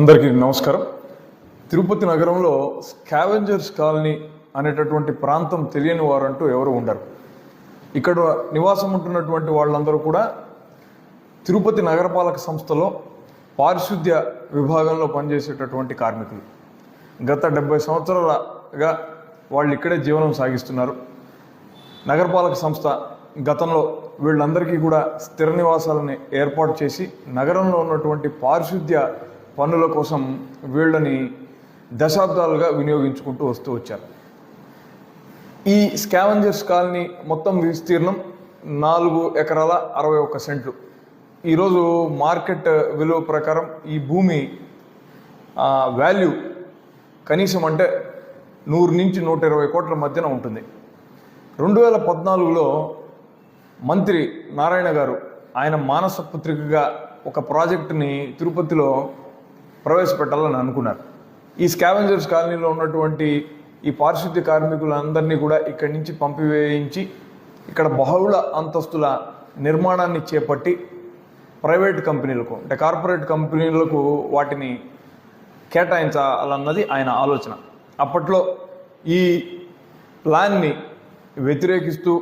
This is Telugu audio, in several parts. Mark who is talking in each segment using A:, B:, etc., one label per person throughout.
A: అందరికీ నమస్కారం. తిరుపతి నగరంలో స్కావెంజర్స్ కాలనీ అనేటటువంటి ప్రాంతం తెలియని వారంటూ ఎవరు ఉండరు. ఇక్కడ నివాసం ఉంటున్నటువంటి వాళ్ళందరూ కూడా తిరుపతి నగరపాలక సంస్థలో పారిశుద్ధ్య విభాగంలో పనిచేసేటటువంటి కార్మికులు. గత డెబ్బై సంవత్సరాలుగా వాళ్ళు ఇక్కడే జీవనం సాగిస్తున్నారు. నగరపాలక సంస్థ గతంలో వీళ్ళందరికీ కూడా స్థిర నివాసాలని ఏర్పాటు చేసి నగరంలో ఉన్నటువంటి పారిశుద్ధ్య పనుల కోసం వీళ్ళని దశాబ్దాలుగా వినియోగించుకుంటూ వస్తూ వచ్చారు. ఈ స్కావెంజర్స్ కాలనీ మొత్తం విస్తీర్ణం నాలుగు ఎకరాల అరవై ఒక్క సెంట్లు. ఈరోజు మార్కెట్ విలువ ప్రకారం ఈ భూమి వాల్యూ కనీసం అంటే నూరు నుంచి నూట ఇరవై కోట్ల మధ్యన ఉంటుంది. రెండు వేల పద్నాలుగులో మంత్రి నారాయణ గారు ఆయన మానస పుత్రికగా ఒక ప్రాజెక్టుని తిరుపతిలో ప్రవేశపెట్టాలని అనుకున్నారు. ఈ స్కావెంజర్స్ కాలనీలో ఉన్నటువంటి ఈ పారిశుద్ధ్య కార్మికులందరినీ కూడా ఇక్కడి నుంచి పంపివేయించి ఇక్కడ బహుళ అంతస్తుల నిర్మాణాన్ని చేపట్టి ప్రైవేట్ కంపెనీలకు అంటే కార్పొరేట్ కంపెనీలకు వాటిని కేటాయించాలన్నది ఆయన ఆలోచన. అప్పట్లో ఈ ప్లాన్ని వ్యతిరేకిస్తూ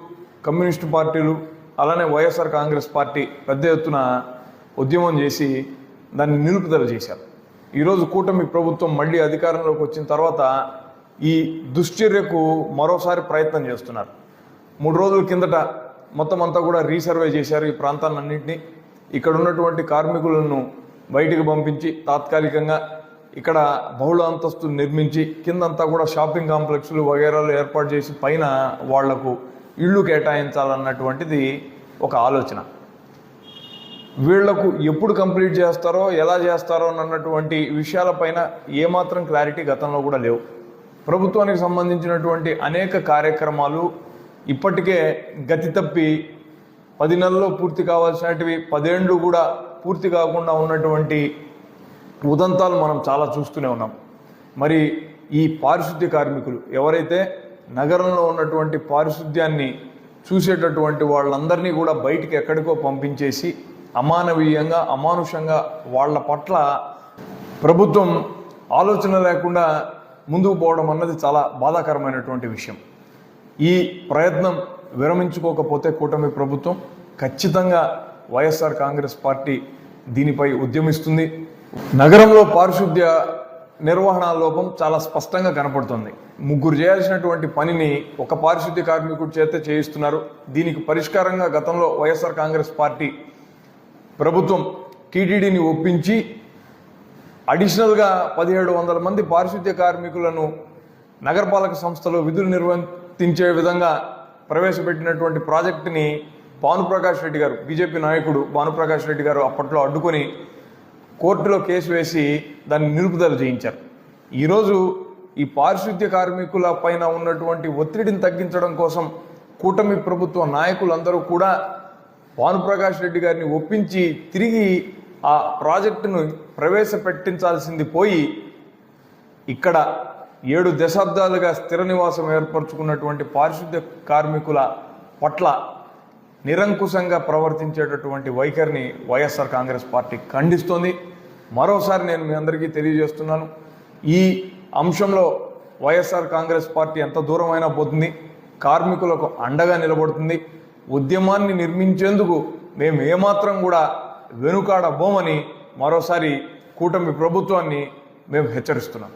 A: కమ్యూనిస్టు పార్టీలు అలానే వైఎస్ఆర్ కాంగ్రెస్ పార్టీ పెద్ద ఎత్తున ఉద్యమం చేసి దాన్ని నిలుపుదల చేశారు. ఈరోజు కూటమి ప్రభుత్వం మళ్ళీ అధికారంలోకి వచ్చిన తర్వాత ఈ దుశ్చర్యకు మరోసారి ప్రయత్నం చేస్తున్నారు. మూడు రోజుల కిందట మొత్తం అంతా కూడా రీసర్వే చేశారు ఈ ప్రాంతాలన్నింటినీ. ఇక్కడ ఉన్నటువంటి కార్మికులను బయటికి పంపించి తాత్కాలికంగా ఇక్కడ బహుళ అంతస్తులు నిర్మించి కిందంతా కూడా షాపింగ్ కాంప్లెక్స్లు వగేరాలు ఏర్పాటు చేసి పైన వాళ్ళకు ఇళ్ళు కేటాయించాలన్నటువంటిది ఒక ఆలోచన. వీళ్ళకు ఎప్పుడు కంప్లీట్ చేస్తారో ఎలా చేస్తారో అన్నటువంటి విషయాలపైన ఏమాత్రం క్లారిటీ గతంలో కూడా లేవు. ప్రభుత్వానికి సంబంధించినటువంటి అనేక కార్యక్రమాలు ఇప్పటికే గతి తప్పి పది నెలల్లో పూర్తి కావాల్సినటివి పదేండ్లు కూడా పూర్తి కాకుండా ఉన్నటువంటి ఉదంతాలు మనం చాలా చూస్తూనే ఉన్నాం. మరి ఈ పారిశుద్ధ్య కార్మికులు ఎవరైతే నగరంలో ఉన్నటువంటి పారిశుద్ధ్యాన్ని చూసేటటువంటి వాళ్ళందరినీ కూడా బయటికి ఎక్కడికో పంపించేసి అమానవీయంగా అమానుషంగా వాళ్ళ పట్ల ప్రభుత్వం ఆలోచన లేకుండా ముందుకు పోవడం అన్నది చాలా బాధాకరమైనటువంటి విషయం. ఈ ప్రయత్నం విరమించుకోకపోతే కూటమి ప్రభుత్వం ఖచ్చితంగా వైఎస్ఆర్ కాంగ్రెస్ పార్టీ దీనిపై ఉద్యమిస్తుంది. నగరంలో పారిశుద్ధ్య నిర్వహణ లోపం చాలా స్పష్టంగా కనపడుతుంది. ముగ్గురు చేయాల్సినటువంటి పనిని ఒక పారిశుద్ధ్య కార్మికుడి చేత చేయిస్తున్నారు. దీనికి పరిష్కారంగా గతంలో వైఎస్ఆర్ కాంగ్రెస్ పార్టీ ప్రభుత్వం టీటీడీని ఒప్పించి అడిషనల్గా పదిహేడు వందల మంది పారిశుద్ధ్య కార్మికులను నగరపాలక సంస్థలో విధులు నిర్వర్తించే విధంగా ప్రవేశపెట్టినటువంటి ప్రాజెక్టుని భానుప్రకాష్ రెడ్డి గారు బీజేపీ నాయకుడు భానుప్రకాష్ రెడ్డి గారు అప్పట్లో అడ్డుకొని కోర్టులో కేసు వేసి దాన్ని నిలుపుదల చేయించారు. ఈరోజు ఈ పారిశుద్ధ్య కార్మికుల పైన ఉన్నటువంటి ఒత్తిడిని తగ్గించడం కోసం కూటమి ప్రభుత్వ నాయకులందరూ కూడా భానుప్రకాష్ రెడ్డి గారిని ఒప్పించి తిరిగి ఆ ప్రాజెక్టును ప్రవేశపెట్టించాల్సింది పోయి ఇక్కడ ఏడు దశాబ్దాలుగా స్థిర నివాసం ఏర్పరచుకున్నటువంటి పారిశుద్ధ్య కార్మికుల పట్ల నిరంకుశంగా ప్రవర్తించేటటువంటి వైఖరిని వైఎస్ఆర్ కాంగ్రెస్ పార్టీ ఖండిస్తోంది. మరోసారి నేను మీ అందరికీ తెలియజేస్తున్నాను. ఈ అంశంలో వైఎస్ఆర్ కాంగ్రెస్ పార్టీ ఎంత దూరమైనా పోతుంది. కార్మికులకు అండగా నిలబడుతుంది. ఉద్యమాన్ని నిర్మించేందుకు మేము ఏమాత్రం కూడా వెనుకాడబోమని మరోసారి కూటమి ప్రభుత్వాన్ని మేము హెచ్చరిస్తున్నాం.